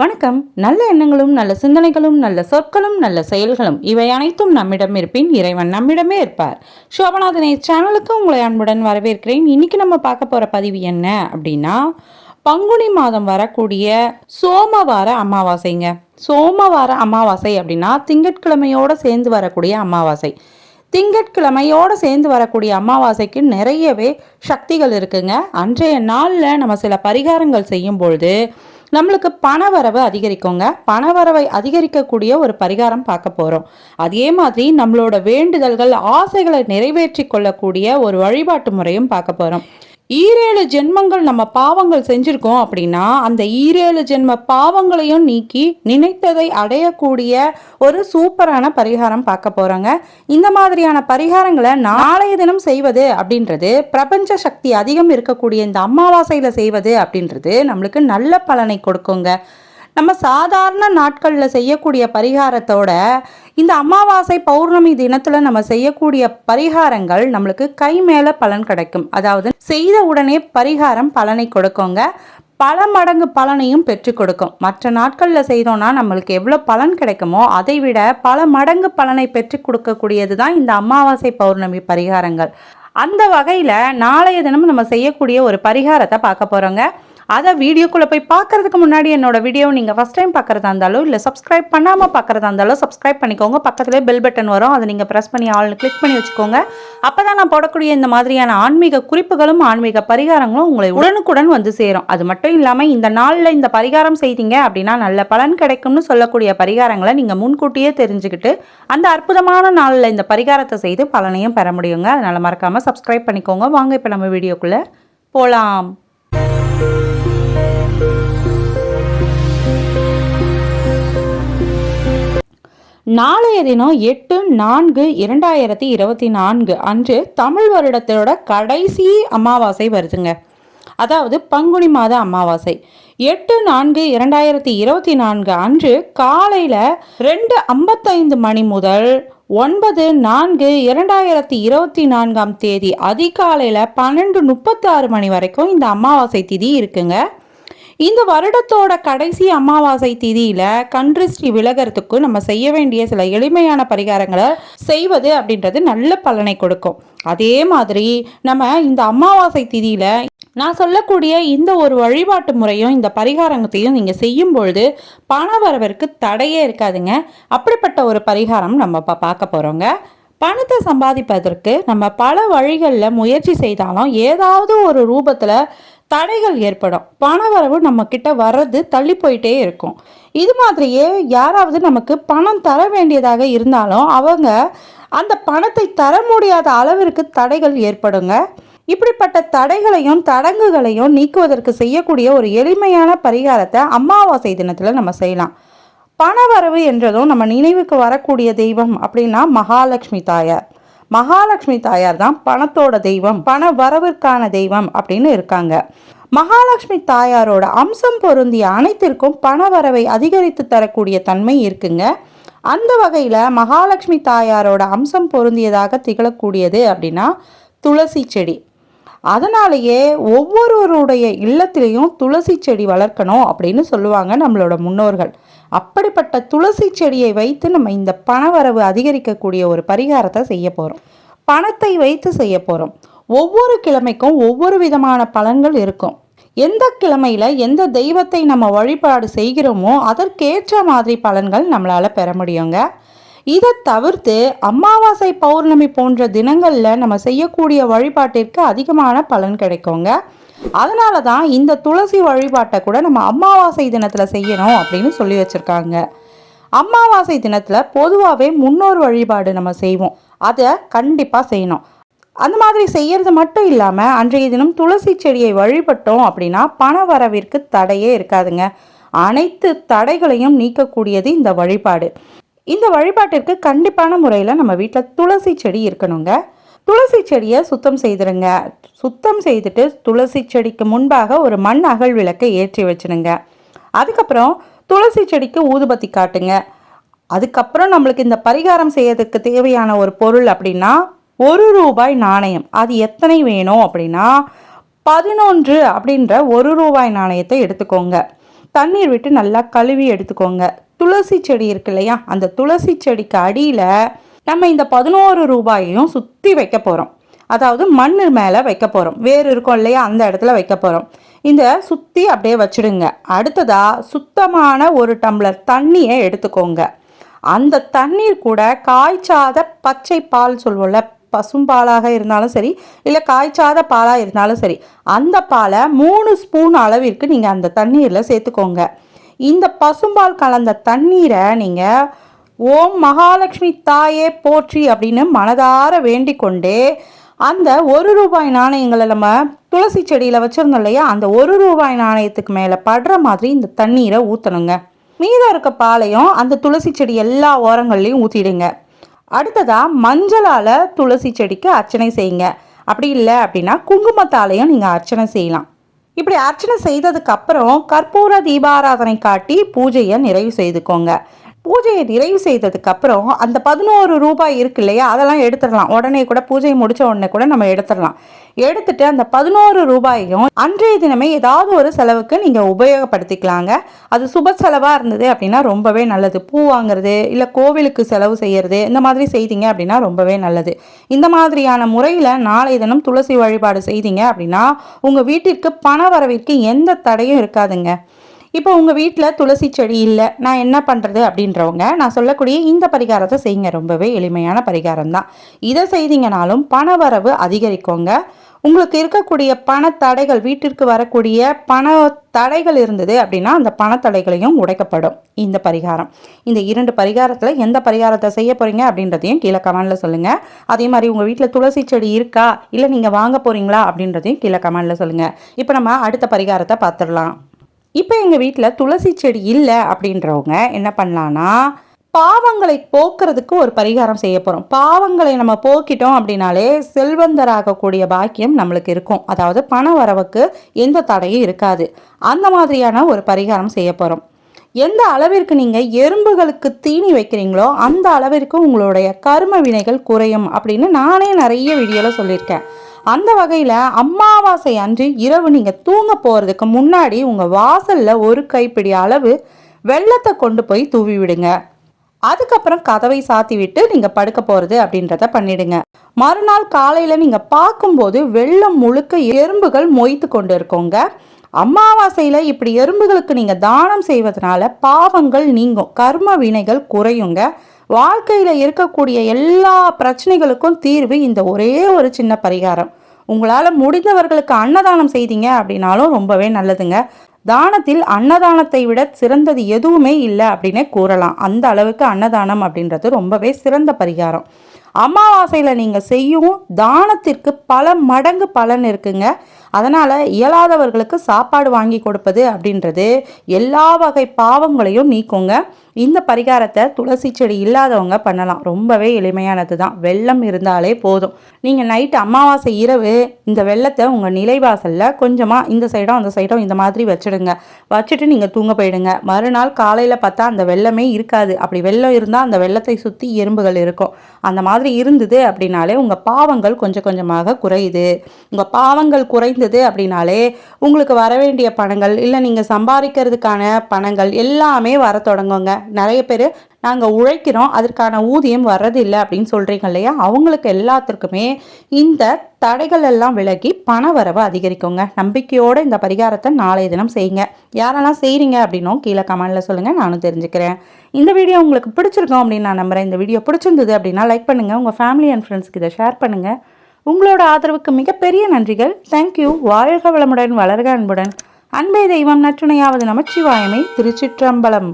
வணக்கம். நல்ல எண்ணங்களும் நல்ல சிந்தனைகளும் நல்ல சொற்களும் நல்ல செயல்களும் இவை அனைத்தும் நம்மிடம் இருப்பின் இறைவன் நம்மிடமே இருப்பார். சோபநாதனை சேனலுக்கு உங்களை அன்புடன் வரவேற்கிறேன். இன்னைக்கு நம்ம பார்க்க போகிற பதிவு என்ன அப்படின்னா பங்குனி மாதம் வரக்கூடிய சோமவார அமாவாசைங்க. சோமவார அமாவாசை அப்படின்னா திங்கட்கிழமையோட சேர்ந்து வரக்கூடிய அமாவாசை. திங்கட்கிழமையோடு சேர்ந்து வரக்கூடிய அமாவாசைக்கு நிறையவே சக்திகள் இருக்குங்க. அன்றைய நாளில் நம்ம சில பரிகாரங்கள் செய்யும் பொழுது நம்மளுக்கு பணவரவு அதிகரிக்குங்க. பணவரவை அதிகரிக்கக்கூடிய ஒரு பரிகாரம் பார்க்க போகிறோம் அதே மாதிரி நம்மளோட வேண்டுதல்கள் ஆசைகளை நிறைவேற்றி கொள்ளக்கூடிய ஒரு வழிபாட்டு முறையும் பார்க்க போகிறோம் ஈரேழு ஜென்மங்கள் நம்ம பாவங்கள் செஞ்சுருக்கோம் அப்படின்னா அந்த ஈரேழு ஜென்ம பாவங்களையும் நீக்கி நினைத்ததை அடையக்கூடிய ஒரு சூப்பரான பரிகாரம் பார்க்க போகிறோங்க இந்த மாதிரியான பரிகாரங்களை நாளைய தினம் செய்வது அப்படின்றது பிரபஞ்ச சக்தி அதிகம் இருக்கக்கூடிய இந்த அமாவாசையில் செய்வது அப்படின்றது நம்மளுக்கு நல்ல பலனை கொடுக்குங்க. நம்ம சாதாரண நாட்களில் செய்யக்கூடிய பரிகாரத்தோட இந்த அமாவாசை பௌர்ணமி தினத்தில் நம்ம செய்யக்கூடிய பரிகாரங்கள் நம்மளுக்கு கை மேலே பலன் கிடைக்கும். அதாவது செய்த உடனே பரிகாரம் பலனை கொடுக்குங்க. பல மடங்கு பலனையும் பெற்று கொடுக்கும். மற்ற நாட்களில் செய்தோம்னா நம்மளுக்கு எவ்வளோ பலன் கிடைக்குமோ அதை விட பல மடங்கு பலனை பெற்று கொடுக்கக்கூடியது தான் இந்த அமாவாசை பௌர்ணமி பரிகாரங்கள். அந்த வகையில் நாளைய தினம் நம்ம செய்யக்கூடிய ஒரு பரிகாரத்தை பார்க்க போகிறோங்க அதை வீடியோக்குள்ளே போய் பார்க்கறதுக்கு முன்னாடி என்னோட வீடியோ நீங்கள் ஃபஸ்ட் டைம் பார்க்குறதா இருந்தாலும் இல்லை சப்ஸ்கிரைப் பண்ணாமல் பார்க்குறதா இருந்தாலும் சப்ஸ்கிரைப் பண்ணிக்கோங்க. பக்கத்துலேயே பெல் பட்டன் வரும். அதை நீங்கள் ப்ரெஸ் பண்ணி ஆள்னு கிளிக் பண்ணி வச்சுக்கோங்க. அப்போ தான் நான் போடக்கூடிய இந்த மாதிரியான ஆன்மீக குறிப்புகளும் ஆன்மீக பரிகாரங்களும் உங்களை உடனுக்குடன் வந்து சேரும். அது மட்டும் இல்லாமல் இந்த நாளில் இந்த பரிகாரம் செய்தீங்க அப்படின்னா நல்ல பலன் கிடைக்கும்னு சொல்லக்கூடிய பரிகாரங்களை நீங்கள் முன்கூட்டியே தெரிஞ்சுக்கிட்டு அந்த அற்புதமான நாளில் இந்த பரிகாரத்தை செய்து பலனையும் பெற முடியுங்க. அதனால் மறக்காமல் சப்ஸ்கிரைப் பண்ணிக்கோங்க. வாங்க இப்போ நம்ம வீடியோக்குள்ளே போகலாம் நாளைய தினம் எட்டு நான்கு இரண்டாயிரத்தி இருபத்தி நான்கு அன்று தமிழ் வருடத்தோட கடைசி அமாவாசை வருதுங்க. அதாவது பங்குனி மாத அமாவாசை. எட்டு நான்கு இரண்டாயிரத்தி இருபத்தி நான்கு அன்று காலையில் ரெண்டு ஐம்பத்தைந்து மணி முதல் ஒன்பது நான்கு இரண்டாயிரத்தி இருபத்தி நான்காம் தேதி அதிகாலையில் பன்னெண்டு முப்பத்தாறு மணி வரைக்கும் இந்த அமாவாசை திதி இருக்குங்க. இந்த வருடத்தோட கடைசி அமாவாசை திதியில கன்றிஸ்ரீ விலகிறதுக்கு நம்ம செய்ய வேண்டிய சில எளிமையான பரிகாரங்களை செய்வது அப்படின்றது நல்ல பலனை கொடுக்கும். அதே மாதிரி நம்ம இந்த அமாவாசை திதியில நான் சொல்லக்கூடிய இந்த ஒரு வழிபாட்டு முறையும் இந்த பரிகாரத்தையும் நீங்கள் செய்யும் பொழுது பண வரவிற்கு தடையே இருக்காதுங்க. அப்படிப்பட்ட ஒரு பரிகாரம் நம்ம இப்போ பார்க்க போகிறோங்க பணத்தை சம்பாதிப்பதற்கு நம்ம பல வழிகளில் முயற்சி செய்தாலும் ஏதாவது ஒரு ரூபத்தில் தடைகள் ஏற்படும். பணவரவு நம்ம கிட்ட வர்றது தள்ளி போயிட்டே இருக்கும். இது மாதிரியே யாராவது நமக்கு பணம் தர வேண்டியதாக இருந்தாலும் அவங்க அந்த பணத்தை தர முடியாத அளவிற்கு தடைகள் ஏற்படுங்க. இப்படிப்பட்ட தடைகளையும் தடங்குகளையும் நீக்குவதற்கு செய்யக்கூடிய ஒரு எளிமையான பரிகாரத்தை அமாவாசை தினத்தில் நம்ம செய்யலாம். பணவரவு என்றதும் நம்ம நினைவுக்கு வரக்கூடிய தெய்வம் அப்படின்னா மகாலட்சுமி தாயார். மகாலட்சுமி தாயார் தான் பணத்தோட தெய்வம் பண வரவிற்கான தெய்வம் அப்படின்னு இருக்காங்க. மகாலட்சுமி தாயாரோட அம்சம் பொருந்திய அனைத்திற்கும் பண வரவை அதிகரித்து தரக்கூடிய தன்மை இருக்குங்க. அந்த வகையில் மகாலட்சுமி தாயாரோட அம்சம் பொருந்தியதாக திகழக்கூடியது அப்படின்னா துளசி செடி. அதனாலேயே ஒவ்வொருவருடைய இல்லத்திலையும் துளசி செடி வளர்க்கணும் அப்படின்னு சொல்லுவாங்க நம்மளோட முன்னோர்கள். அப்படிப்பட்ட துளசி செடியை வைத்து நம்ம இந்த பணவரவு அதிகரிக்கக்கூடிய ஒரு பரிகாரத்தை செய்ய போகிறோம் பணத்தை வைத்து செய்ய போகிறோம் ஒவ்வொரு கிழமைக்கும் ஒவ்வொரு விதமான பலன்கள் இருக்கும். எந்த கிழமையில் எந்த தெய்வத்தை நம்ம வழிபாடு செய்கிறோமோ அதற்கேற்ற மாதிரி பலன்கள் நம்மளால் பெற முடியுங்க. இதை தவிர்த்து அமாவாசை பௌர்ணமி போன்ற தினங்களில் நம்ம செய்யக்கூடிய வழிபாட்டிற்கு அதிகமான பலன் கிடைக்குங்க. அதனால தான் இந்த துளசி வழிபாட்டை கூட நம்ம அமாவாசை தினத்தில் செய்யணும் அப்படின்னு சொல்லி வச்சுருக்காங்க. அமாவாசை தினத்தில் பொதுவாகவே முன்னோர் வழிபாடு நம்ம செய்வோம். அதை கண்டிப்பாக செய்யணும். அந்த மாதிரி செய்யறது மட்டும் இல்லாமல் அன்றைய தினம் துளசி செடியை வழிபட்டோம் அப்படின்னா பண வரவிற்கு தடையே இருக்காதுங்க. அனைத்து தடைகளையும் நீக்கக்கூடியது இந்த வழிபாடு. இந்த வழிபாட்டிற்கு கண்டிப்பான முறையில் நம்ம வீட்டில் துளசி செடி இருக்கணுங்க. துளசி செடியை சுத்தம் செய்திருங்க. சுத்தம் செய்துட்டு துளசி செடிக்கு முன்பாக ஒரு மண் அகல் விளக்கை ஏற்றி வச்சுடுங்க அதுக்கப்புறம் துளசி செடிக்கு ஊதுபத்தி காட்டுங்க. அதுக்கப்புறம் நம்மளுக்கு இந்த பரிகாரம் செய்யறதுக்கு தேவையான ஒரு பொருள் அப்படின்னா ஒரு ரூபாய் நாணயம். அது எத்தனை வேணும் அப்படின்னா பதினொன்று அப்படின்ற ஒரு ரூபாய் நாணயத்தை எடுத்துக்கோங்க. தண்ணீர் விட்டு நல்லா கழுவி எடுத்துக்கோங்க. துளசி செடி இருக்கு இல்லையா? அந்த துளசி செடிக்கு அடியில் நம்ம இந்த பதினோரு ரூபாயையும் சுற்றி வைக்க போகிறோம் அதாவது மண் மேலே வைக்க போகிறோம் வேறு இருக்கும் இல்லையா? அந்த இடத்துல வைக்க போகிறோம் இந்த சுற்றி அப்படியே வச்சிடுங்க. அடுத்ததாக சுத்தமான ஒரு டம்ளர் தண்ணியை எடுத்துக்கோங்க. அந்த தண்ணீர் கூட காய்ச்சாத பச்சை பால் சொல்வோம்ல பசும்பாலாக இருந்தாலும் சரி இல்லை காய்ச்சாத பாலாக இருந்தாலும் சரி அந்த பாலை மூணு ஸ்பூன் அளவிற்கு நீங்கள் அந்த தண்ணீரில் சேர்த்துக்கோங்க. இந்த பசும்பால் கலந்த தண்ணீரை நீங்கள் ஓம் மகாலட்சுமி தாயே போற்றி அப்படின்னு மனதார வேண்டிக் கொண்டே அந்த ஒரு ரூபாய் நாணயங்களை நம்ம துளசி செடியில் வச்சுருந்தோம் இல்லையா அந்த ஒரு ரூபாய் நாணயத்துக்கு மேலே படுற மாதிரி இந்த தண்ணீரை ஊற்றணுங்க மீதம் இருக்க பாலையும் அந்த துளசி செடி எல்லா ஓரங்கள்லையும் ஊற்றிடுங்க அடுத்ததாக மஞ்சளால் துளசி செடிக்கு அர்ச்சனை செய்யுங்க. அப்படி இல்லை அப்படின்னா குங்குமத்தாலையும் நீங்கள் அர்ச்சனை செய்யலாம். இப்படி அர்ச்சனை செய்ததுக்கப்புறம் கற்பூர தீபாராதனை காட்டி பூஜையை நிறைவு செய்துக்கோங்க. பூஜையை நிறைவு செய்ததுக்கு அப்புறம் அந்த பதினோரு ரூபாய் இருக்கு இல்லையா? அதெல்லாம் எடுத்துடலாம். உடனே கூட பூஜையை முடிச்ச உடனே கூட நம்ம எடுத்துடலாம். எடுத்துட்டு அந்த பதினோரு ரூபாயையும் அன்றைய தினமே ஏதாவது ஒரு செலவுக்கு நீங்கள் உபயோகப்படுத்திக்கலாங்க. அது சுப செலவாக இருந்தது அப்படின்னா ரொம்பவே நல்லது. பூ வாங்குறது இல்லை கோவிலுக்கு செலவு செய்யறது இந்த மாதிரி செய்தீங்க அப்படின்னா ரொம்பவே நல்லது. இந்த மாதிரியான முறையில் நாளை தினம் துளசி வழிபாடு செய்தீங்க அப்படின்னா உங்கள் வீட்டிற்கு பண வரவிற்கு எந்த தடையும் இருக்காதுங்க. இப்போ உங்கள் வீட்டில் துளசி செடி இல்லை நான் என்ன பண்ணுறது அப்படின்றவங்க நான் சொல்லக்கூடிய இந்த பரிகாரத்தை செய்யுங்க. ரொம்பவே எளிமையான பரிகாரம் தான் இதை செய்தீங்கனாலும் பண வரவு அதிகரிக்குங்க. உங்களுக்கு இருக்கக்கூடிய பண தடைகள் வீட்டிற்கு வரக்கூடிய பண தடைகள் இருந்தது அப்படின்னா அந்த பணத்தடைகளையும் உடைக்கப்படும். இந்த பரிகாரம். இந்த இரண்டு பரிகாரத்தில் எந்த பரிகாரத்தை செய்ய போகிறீங்க அப்படின்றதையும் கீழே கமெண்டில் சொல்லுங்கள் அதே மாதிரி உங்கள் வீட்டில் துளசி செடி இருக்கா இல்லை நீங்கள் வாங்க போகிறீங்களா அப்படின்றதையும் கீழே கமெண்டில் சொல்லுங்கள் இப்போ நம்ம அடுத்த பரிகாரத்தை பார்த்துடலாம். இப்போ எங்கள் வீட்டில் துளசி செடி இல்லை அப்படின்றவங்க என்ன பண்ணலான்னா பாவங்களை போக்குறதுக்கு ஒரு பரிகாரம் செய்ய போகிறோம் பாவங்களை நம்ம போக்கிட்டோம் அப்படின்னாலே செல்வந்தராகக்கூடிய பாக்கியம் நம்மளுக்கு இருக்கும். அதாவது பண வரவுக்கு எந்த தடையும் இருக்காது. அந்த மாதிரியான ஒரு பரிகாரம் செய்ய போகிறோம் எந்த அளவிற்கு நீங்கள் எறும்புகளுக்கு தீனி வைக்கிறீங்களோ அந்த அளவிற்கு உங்களுடைய கர்ம வினைகள் குறையும் அப்படின்னு நானே நிறைய வீடியோவில் சொல்லியிருக்கேன். அந்த வகையில் அமாவாசை அன்று இரவு நீங்கள் தூங்க போகிறதுக்கு முன்னாடி உங்கள் வாசலில் ஒரு கைப்பிடி அளவு வெள்ளத்தை கொண்டு போய் தூவி விடுங்க. அதுக்கப்புறம் கதவை சாத்தி விட்டு நீங்கள் படுக்க போகிறது அப்படின்றத பண்ணிடுங்க. மறுநாள் காலையில் நீங்கள் பார்க்கும்போது வெள்ளம் முழுக்க எறும்புகள் மொய்த்து கொண்டு இருக்கோங்க. அமாவாசையில் இப்படி எறும்புகளுக்கு நீங்கள் தானம் செய்வதனால பாவங்கள் நீங்கும். கர்ம வினைகள் குறையுங்க. வாழ்க்கையில் இருக்கக்கூடிய எல்லா பிரச்சனைகளுக்கும் தீர்வு இந்த ஒரே ஒரு சின்ன பரிகாரம். உங்களால் முடிந்தவர்களுக்கு அன்னதானம் செய்தீங்க அப்படின்னாலும் ரொம்பவே நல்லதுங்க. தானத்தில் அன்னதானத்தை விட சிறந்தது எதுவுமே இல்லை அப்படின்னே கூறலாம். அந்த அளவுக்கு அன்னதானம் அப்படின்றது ரொம்பவே சிறந்த பரிகாரம். அமாவாசையில் நீங்கள் செய்யும் தானத்திற்கு பல மடங்கு பலன் இருக்குங்க. அதனால் இயலாதவர்களுக்கு சாப்பாடு வாங்கி கொடுப்பது அப்படின்றது எல்லா வகை பாவங்களையும் நீக்குங்க. இந்த பரிகாரத்தை துளசி செடி இல்லாதவங்க பண்ணலாம். ரொம்பவே எளிமையானது தான் வெள்ளம் இருந்தாலே போதும். நீங்கள் நைட்டு அமாவாசை இரவு இந்த வெள்ளத்தை உங்கள் நிலைவாசலில் கொஞ்சமாக இந்த சைடும் அந்த சைடும் இந்த மாதிரி வச்சுடுங்க. வச்சுட்டு நீங்கள் தூங்க போயிடுங்க. மறுநாள் காலையில் பார்த்தா அந்த வெள்ளமே இருக்காது. அப்படி வெள்ளம் இருந்தால் அந்த வெள்ளத்தை சுற்றி எறும்புகள் இருக்கும். அந்த மாதிரி இருந்தது அப்படின்னாலே உங்கள் பாவங்கள் கொஞ்சம் கொஞ்சமாக குறையுது. உங்கள் பாவங்கள் குறைந்தது அப்படின்னாலே உங்களுக்கு வர வேண்டிய பணங்கள் இல்லை நீங்கள் சம்பாதிக்கிறதுக்கான பணங்கள் எல்லாமே வர தொடங்குங்க. நிறைய பேர் நாங்கள் உழைக்கிறோம் அதற்கான ஊதியம் வர்றதில்லை அப்படின்னு சொல்கிறீங்க இல்லையா? அவங்களுக்கு எல்லாத்திற்குமே இந்த தடைகள் எல்லாம் விலகி பண வரவு அதிகரிக்குங்க. நம்பிக்கையோடு இந்த பரிகாரத்தை நாளைய தினம் செய்யுங்க. யாரெல்லாம் செய்கிறீங்க அப்படின்னும் கீழே கமெண்டில் சொல்லுங்கள் நானும் தெரிஞ்சுக்கிறேன். இந்த வீடியோ உங்களுக்கு பிடிச்சிருக்கோம் அப்படின்னு நான் நம்புகிறேன் இந்த வீடியோ பிடிச்சிருந்தது அப்படின்னா லைக் பண்ணுங்கள் உங்கள் ஃபேமிலி அண்ட் ஃப்ரெண்ட்ஸ்க்கு இதை ஷேர் பண்ணுங்கள் உங்களோட ஆதரவுக்கு மிகப்பெரிய நன்றிகள். தேங்க்யூ வாழ்க வளமுடன் வளர்க அன்புடன். அன்பே தெய்வம் நற்றுணையாவது நமச்சிவாயமை திருச்சிற்றம்பலம்.